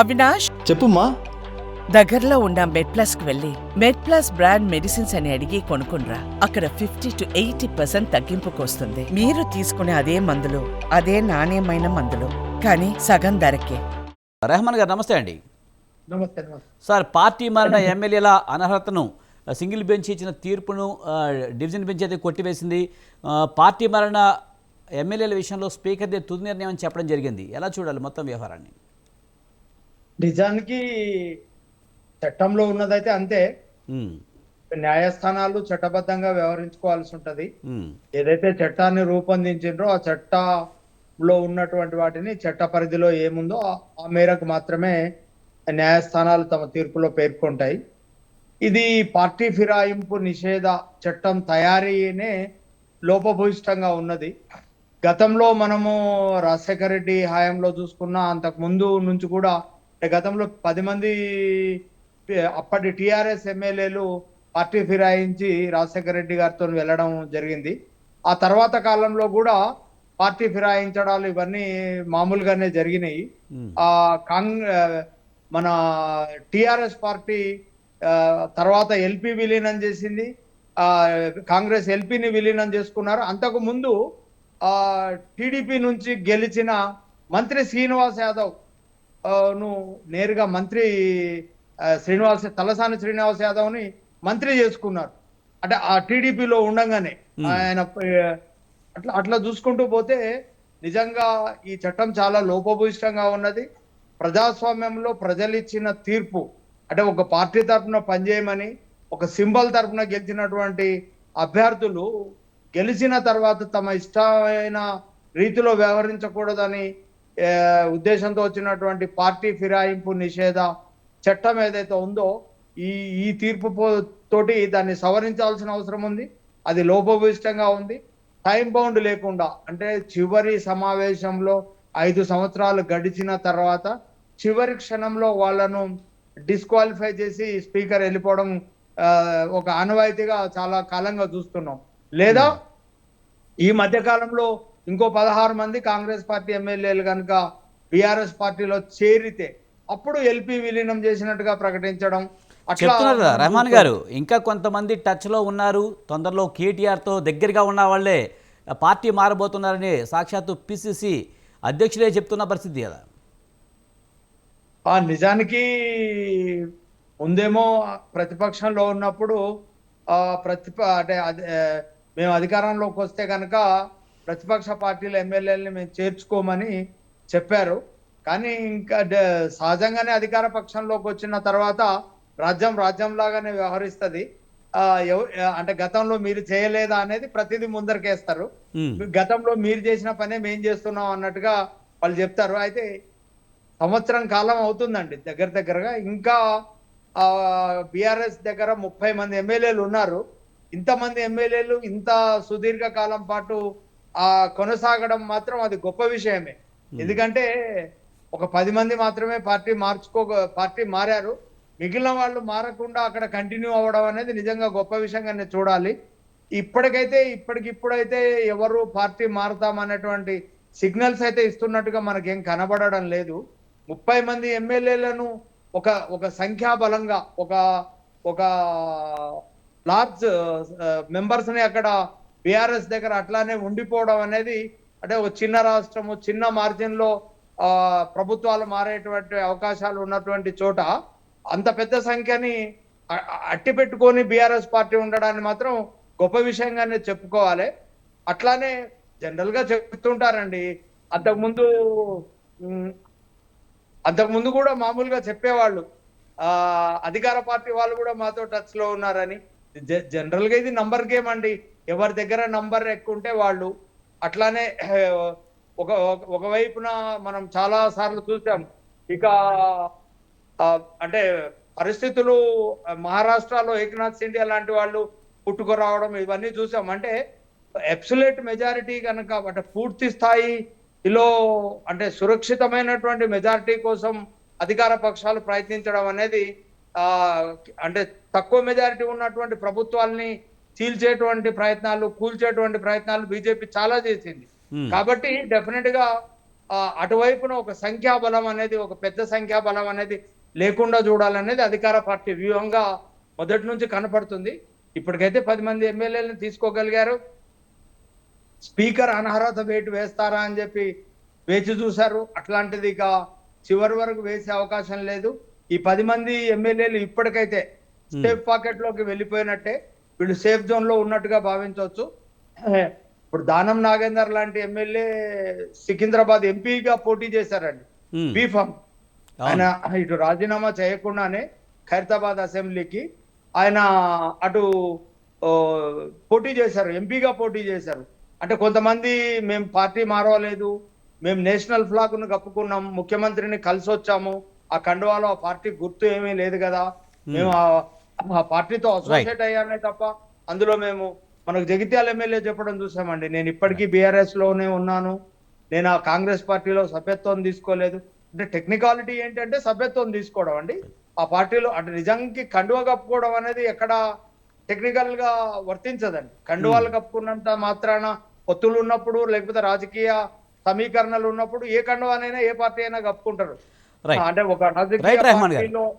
అవినాష్? చెప్పుమ్మా. దగ్గరలో ఉన్న మెడ్ ప్లస్కు వెళ్ళి మెడ్ ప్లస్ బ్రాండ్ మెడిసిన్స్ అని అడిగి కొనుక్కునరా అక్కడ ఫిఫ్టీ టు ఎయిటీ పర్సెంట్ తగ్గింపుకు వస్తుంది మీరు తీసుకునే అదే మందులు అదే నాణ్యమైన మందులు కానీ సగం ధరకే. రెహమాన్ గారు నమస్తే అండి. సార్ పార్టీ మారిన ఎమ్మెల్యేల అనర్హతను సింగిల్ బెంచ్ ఇచ్చిన తీర్పును డివిజన్ బెంచ్ అయితే కొట్టివేసింది. పార్టీ మారిన ఎమ్మెల్యేల విషయంలో స్పీకర్దే తుది నిర్ణయం అని చెప్పడం జరిగింది. ఎలా చూడాలి మొత్తం వ్యవహారాన్ని? నిజానికి చట్టంలో ఉన్నదైతే అంతే. న్యాయస్థానాలు చట్టబద్ధంగా వ్యవహరించుకోవాల్సి ఉంటది. ఏదైతే చట్టాన్ని రూపొందించిండ్రో ఆ చట్టంలో ఉన్నటువంటి వాటిని చట్ట పరిధిలో ఏముందో ఆ- ఆ మేరకు మాత్రమే న్యాయస్థానాలు తమ తీర్పులో పేర్కొంటాయి. ఇది పార్టీ ఫిరాయింపు నిషేధ చట్టం తయారీనే లోపభూయిష్టంగా ఉన్నది. గతంలో మనము రాజశేఖర రెడ్డి హయాంలో చూసుకున్న అంతకు ముందు నుంచి కూడా అంటే గతంలో పది మంది అప్పటి టిఆర్ఎస్ ఎమ్మెల్యేలు పార్టీ ఫిరాయించి రాజశేఖర రెడ్డి గారితో వెళ్ళడం జరిగింది. ఆ తర్వాత కాలంలో కూడా పార్టీ ఫిరాయించడాలు ఇవన్నీ మామూలుగానే జరిగినాయి. ఆ కాంగ్ మన టిఆర్ఎస్ పార్టీ తర్వాత ఎల్పి విలీనం చేసింది. ఆ కాంగ్రెస్ ఎల్పిని విలీనం చేసుకున్నారు. అంతకు ముందు ఆ టీడీపీ నుంచి గెలిచిన మంత్రి శ్రీనివాస్ యాదవ్ ను నేరుగా మంత్రి శ్రీనివాస్ తలసాని శ్రీనివాస్ యాదవ్ని మంత్రి చేసుకున్నారు అంటే ఆ టీడీపీలో ఉండంగానే. ఆయన అట్లా అట్లా చూసుకుంటూ పోతే నిజంగా ఈ చట్టం చాలా లోపభూయిష్టంగా ఉన్నది ప్రజాస్వామ్యంలో ప్రజలు ఇచ్చిన తీర్పు అంటే ఒక పార్టీ తరఫున పనిచేయమని ఒక సింబల్ తరఫున గెలిచినటువంటి అభ్యర్థులు గెలిచిన తర్వాత తమ ఇష్టమైన రీతిలో వ్యవహరించకూడదని ఉద్దేశంతో వచ్చినటువంటి పార్టీ ఫిరాయింపు నిషేధ చట్టం ఏదైతే ఉందో ఈ ఈ తీర్పు తోటి దాన్ని సవరించాల్సిన అవసరం ఉంది. అది లోపభూయిష్టంగా ఉంది. టైం బౌండ్ లేకుండా అంటే చివరి సమావేశంలో ఐదు సంవత్సరాలు గడిచిన తర్వాత చివరి క్షణంలో వాళ్ళను డిస్క్వాలిఫై చేసి స్పీకర్ వెళ్ళిపోవడం ఒక ఆనవాయితీగా చాలా కాలంగా చూస్తున్నాం. లేదా ఈ మధ్య కాలంలో ఇంకో పదహారు మంది కాంగ్రెస్ పార్టీ ఎమ్మెల్యేలు కనుక బీఆర్ఎస్ పార్టీలో చేరితే అప్పుడు ఎల్పి విలీనం చేసినట్టుగా ప్రకటించడం చెప్తున్నారు కదా రెహమాన్ గారు ఇంకా కొంతమంది టచ్లో ఉన్నారు తొందరలో కేటీఆర్తో దగ్గరగా ఉన్న వాళ్ళే పార్టీ మారబోతున్నారని సాక్షాత్తు పిసిసి అధ్యక్షులే చెప్తున్న పరిస్థితి కదా. ఆ నిజానికి ముందేమో ప్రతిపక్షంలో ఉన్నప్పుడు ప్రతిప అంటే మేము అధికారంలోకి వస్తే కనుక ప్రతిపక్ష పార్టీల ఎమ్మెల్యేలని మేము చేర్చుకోమని చెప్పారు. కానీ ఇంకా సహజంగానే అధికార పక్షంలోకి వచ్చిన తర్వాత రాజ్యం రాజ్యం లాగానే వ్యవహరిస్తుంది అంటే గతంలో మీరు చేయలేదా అనేది ప్రతిదీ ముందరకేస్తారు. గతంలో మీరు చేసిన పనే మేం చేస్తున్నాం అన్నట్టుగా వాళ్ళు చెప్తారు. అయితే సంవత్సరం కాలం అవుతుందండి దగ్గర దగ్గరగా. ఇంకా ఆ బిఆర్ఎస్ దగ్గర ముప్పై మంది ఎమ్మెల్యేలు ఉన్నారు. ఇంతమంది ఎమ్మెల్యేలు ఇంత సుదీర్ఘ కాలం పాటు ఆ కొనసాగడం మాత్రం అది గొప్ప విషయమే. ఎందుకంటే ఒక పది మంది మాత్రమే పార్టీ మార్చుకో పార్టీ మారారు. మిగిలిన వాళ్ళు మారకుండా అక్కడ కంటిన్యూ అవ్వడం అనేది నిజంగా గొప్ప విషయంగా నేను చూడాలి. ఇప్పటికైతే ఇప్పటికిప్పుడైతే ఎవరు పార్టీ మారుతామనేటువంటి సిగ్నల్స్ అయితే ఇస్తున్నట్టుగా మనకేం కనబడడం లేదు. ముప్పై మంది ఎమ్మెల్యేలను ఒక ఒక సంఖ్యాబలంగా ఒక ఒక లార్జ్ మెంబర్స్ని అక్కడ బీఆర్ఎస్ దగ్గర అట్లానే ఉండిపోవడం అనేది అంటే ఒక చిన్న రాష్ట్రము చిన్న మార్జిన్లో ఆ ప్రభుత్వాలు మారేటువంటి అవకాశాలు ఉన్నటువంటి చోట అంత పెద్ద సంఖ్యని అట్టి పెట్టుకొని బీఆర్ఎస్ పార్టీ ఉండడాన్ని మాత్రం గొప్ప విషయంగానే చెప్పుకోవాలి. అట్లానే జనరల్గా చెప్తుంటారండి. అంతకుముందు అంతకుముందు కూడా మామూలుగా చెప్పేవాళ్ళు. ఆ అధికార పార్టీ వాళ్ళు కూడా మాతో టచ్లో ఉన్నారని. జ- జనరల్గా ఇది నంబర్ గేమ్ అండి. ఎవరి దగ్గర నంబర్ ఎక్కువ ఉంటే వాళ్ళు అట్లానే ఒక ఒకవైపున మనం చాలా సార్లు చూసాం. ఇక అంటే పరిస్థితులు మహారాష్ట్రలో ఏకనాథ్ సిండియా లాంటి వాళ్ళు పుట్టుకురావడం ఇవన్నీ చూసాం. అంటే ఎప్సులేట్ మెజారిటీ కనుక అంటే పూర్తి స్థాయిలో అంటే సురక్షితమైనటువంటి మెజారిటీ కోసం అధికార పక్షాలు ప్రయత్నించడం అనేది అంటే తక్కువ మెజారిటీ ఉన్నటువంటి ప్రభుత్వాల్ని చీల్చేటువంటి ప్రయత్నాలు కూల్చేటువంటి ప్రయత్నాలు బీజేపీ చాలా చేసింది. ఉమ్. కాబట్టి డెఫినెట్గా అటువైపున ఒక సంఖ్యాబలం అనేది ఒక పెద్ద సంఖ్యాబలం అనేది లేకుండా చూడాలనేది అధికార పార్టీ వ్యూహంగా మొదటి నుంచి కనపడుతుంది. ఇప్పటికైతే పది మంది ఎమ్మెల్యేలను తీసుకోగలిగారు. స్పీకర్ అనర్హత వేటు వేస్తారా అని చెప్పి వేచి చూశారు. అట్లాంటిది ఇక చివరి వరకు వేసే అవకాశం లేదు. ఈ పది మంది ఎమ్మెల్యేలు ఇప్పటికైతే సేఫ్ పాకెట్లోకి వెళ్ళిపోయినట్టే. వీళ్ళు సేఫ్ జోన్లో ఉన్నట్టుగా భావించవచ్చు. ఇప్పుడు దానం నాగేందర్ లాంటి ఎమ్మెల్యే సికింద్రాబాద్ ఎంపీగా పోటీ చేశారండి. బీఫామ్. ఆయన ఇటు రాజీనామా చేయకుండానే ఖైరతాబాద్ అసెంబ్లీకి ఆయన అటు పోటీ చేశారు. ఎంపీగా పోటీ చేశారు. అంటే కొంతమంది మేము పార్టీ మారవలేదు మేము నేషనల్ ఫ్లాగ్ను కప్పుకున్నాం ముఖ్యమంత్రిని కలిసి వచ్చాము ఆ కండువాలో ఆ పార్టీ గుర్తు ఏమీ లేదు కదా. మేము. పార్టీతో అసోసియేట్ అయ్యామే తప్ప అందులో మేము మనకు జగిత్యాల ఎమ్మెల్యే చెప్పడం చూసామండి. నేను ఇప్పటికీ బీఆర్ఎస్లోనే ఉన్నాను. నేను ఆ కాంగ్రెస్ పార్టీలో సభ్యత్వం తీసుకోలేదు. అంటే టెక్నికాలిటీ ఏంటంటే సభ్యత్వం తీసుకోవడం అండి. ఆ పార్టీలో అంటే నిజానికి కండువ కప్పుకోవడం అనేది ఎక్కడ టెక్నికల్గా వర్తించదండి. కండువాలు కప్పుకున్నంత మాత్రాన పొత్తులు ఉన్నప్పుడు లేకపోతే రాజకీయ సమీకరణలు ఉన్నప్పుడు ఏ కండువానైనా ఏ పార్టీ అయినా కప్పుకుంటారు. అంటే ఒక రాజకీయ పార్టీలో